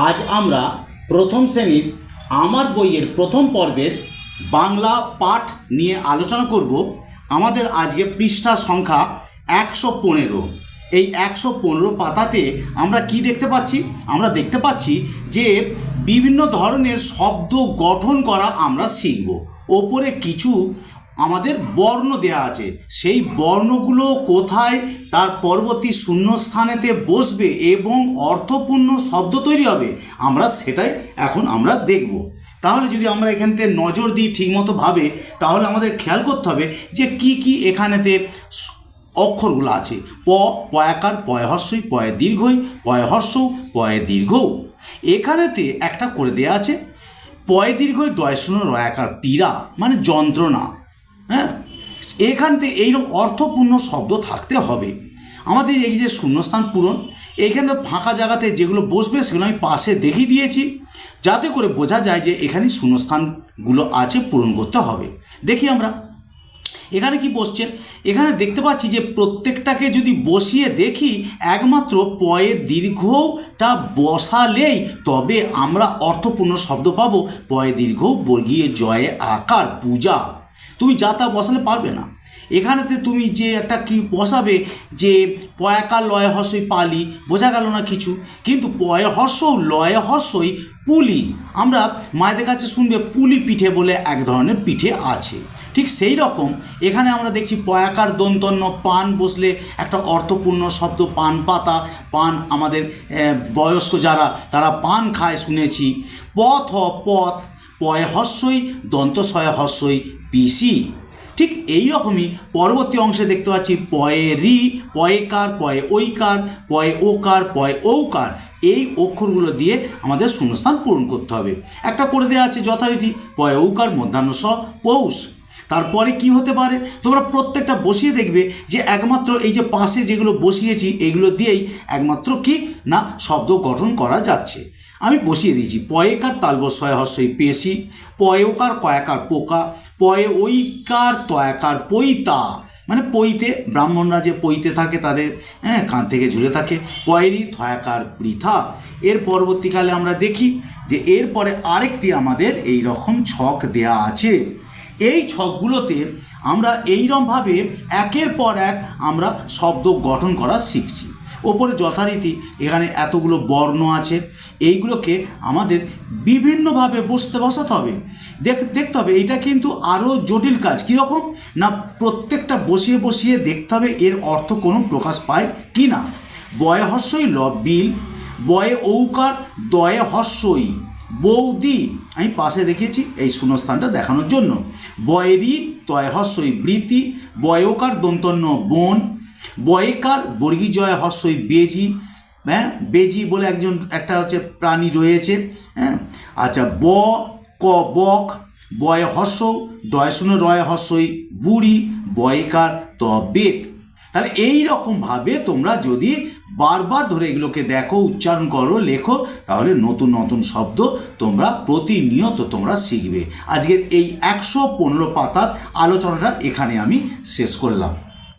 আজ আমরা প্রথম শ্রেণির আমার বইয়ের প্রথম পর্বের বাংলা পাঠ নিয়ে আলোচনা করব। আমাদের আজকে পৃষ্ঠা সংখ্যা একশো পনেরো। এই একশো পনেরো পাতাতে আমরা কি দেখতে পাচ্ছি? আমরা দেখতে পাচ্ছি যে বিভিন্ন ধরনের শব্দ গঠন করা আমরা শিখব। ওপরে কিছু আমাদের বর্ণ দেয়া আছে। সেই বর্ণগুলো কোথায়? তার পরবর্তী শূন্যস্থানেতে বসবে এবং অর্থপূর্ণ শব্দ তৈরি হবে। আমরা সেটাই এখন আমরা দেখব। তাহলে যদি আমরা এখানতে নজর দিই ঠিকমতো ভাবে, তাহলে আমাদের খেয়াল করতে হবে যে কি কি এখানেতে অক্ষরগুলো আছে। প, পয়াকার পয় হর্ষই পয় দীর্ঘই পয় হর্ষ পয় দীর্ঘ এখানেতে একটা করে দেয়া আছে। পয় দীর্ঘই ডয় শূন্য রয়াকার, পীড়া মানে যন্ত্রণা। হ্যাঁ? এখান থেকে এইরকম অর্থপূর্ণ শব্দ থাকতে হবে। আমাদের এই যে শূন্যস্থান পূরণ, এইখানে ফাঁকা জায়গাতে যেগুলো বসবে সেগুলো আমি পাশে দেখিয়ে দিয়েছি। যাতে করে বোঝা যায় যে এখানে শূন্যস্থানগুলো আছে, পূরণ করতে হবে। দেখি আমরা। এখানে কি বসছেন? এখানে দেখতে পাচ্ছি যে প্রত্যেকটাকে যদি বসিয়ে দেখি, একমাত্র পয়ের দীর্ঘটা বসালেই তবে আমরা অর্থপূর্ণ শব্দ পাবো। পয়ে দীর্ঘ, বর্গীয় জয়ে আকার, পূজা। তুমি যা তা বসালে পারবে না। এখানেতে তুমি যে একটা কি বসাবে যে পয়াকার লয় হর্ষই পালি, বোঝা গেল না কিছু। কিন্তু পয় হর্ষ লয় হর্ষই পুলি। আমরা মায়েদের কাছে শুনবে পুলি পিঠে বলে এক ধরনের পিঠে আছে। ঠিক সেই রকম এখানে আমরা দেখছি পয়াকার দন্তন্য পান বসলে একটা অর্থপূর্ণ শব্দ, পান পাতা, পান আমাদের বয়স্ক যারা, তারা পান খায় শুনেছি। পথ পথ পয় হর্ষই দন্তশয় হর্ষই পিসি। ঠিক এই রকমই পরবর্তী অংশে দেখতে পাচ্ছি পয়ে রি, পয়ে কার, পয়ে ঐকার পয়ে ওকার পয়ে ঔকার এই অক্ষরগুলো দিয়ে আমাদের শূন্যস্থান পূরণ করতে হবে। একটা করে দেওয়া আছে যথারীতি, পয়ে ঔকার মধ্যাহ্ন স, পৌষ। তারপরে কি হতে পারে? তোমরা প্রত্যেকটা বসিয়ে দেখবে যে একমাত্র এই যে পাশে যেগুলো বসিয়েছি, এগুলো দিয়েই একমাত্র কি? না, শব্দ গঠন করা যাচ্ছে। আমি বসিয়ে দিয়েছি। পয়েকার তালবস্বয় হস্যই পেশি। পয়োকার কয়াকার পোকা। পয়ে ঐকার তয়াকার পৈতা। মানে পইতে ব্রাহ্মণরা যে পইতে থাকে তাদের হ্যাঁ কান থেকে ঝুলে থাকে। পয়েরি থয়াকার পৃথা। এর পরবর্তীকালে আমরা দেখি যে এরপরে আরেকটি আমাদের এই রকম ছক দেয়া আছে। এই ছকগুলোতে আমরা এইরমভাবে একের পর এক আমরা শব্দ গঠন করা শিখছি। ওপরে যথারীতি এখানে এতগুলো বর্ণ আছে। এইগুলোকে আমাদের বিভিন্নভাবে বসতে বসাতে হবে। দেখ, দেখতে হবে, এটা কিন্তু আরও জটিল কাজ। কীরকম? না, প্রত্যেকটা বসিয়ে বসিয়ে দেখতে হবে এর অর্থ কোনো প্রকাশ পায় কি না। বয় হর্ষই ল বিল বয়ে ঔকার, দয়ে হর্ষই, বৌদি। আমি পাশে দেখেছি এই শূন্যস্থানটা দেখানোর জন্য। বয়েরি, তয় হর্ষই বৃতি বয়কার দন্তন্য বন বয়কার বর্গী জয় হর্ষই বেজি হ্যাঁ? বেজি বলে একজন, একটা হচ্ছে প্রাণী রয়েছে হ্যাঁ? আচ্ছা ব, ক, বক, বয় হর্ষ ডয় রয় হর্ষই বুড়ি, বয়কার ত বেত তাহলে এই রকমভাবে তোমরা যদি বারবার ধরে এগুলোকে দেখো, উচ্চারণ করো, লেখো, তাহলে নতুন নতুন শব্দ তোমরা প্রতিনিয়ত তোমরা শিখবে। আজকের এই একশো পনেরো পাতার আলোচনাটা এখানে আমি শেষ করলাম।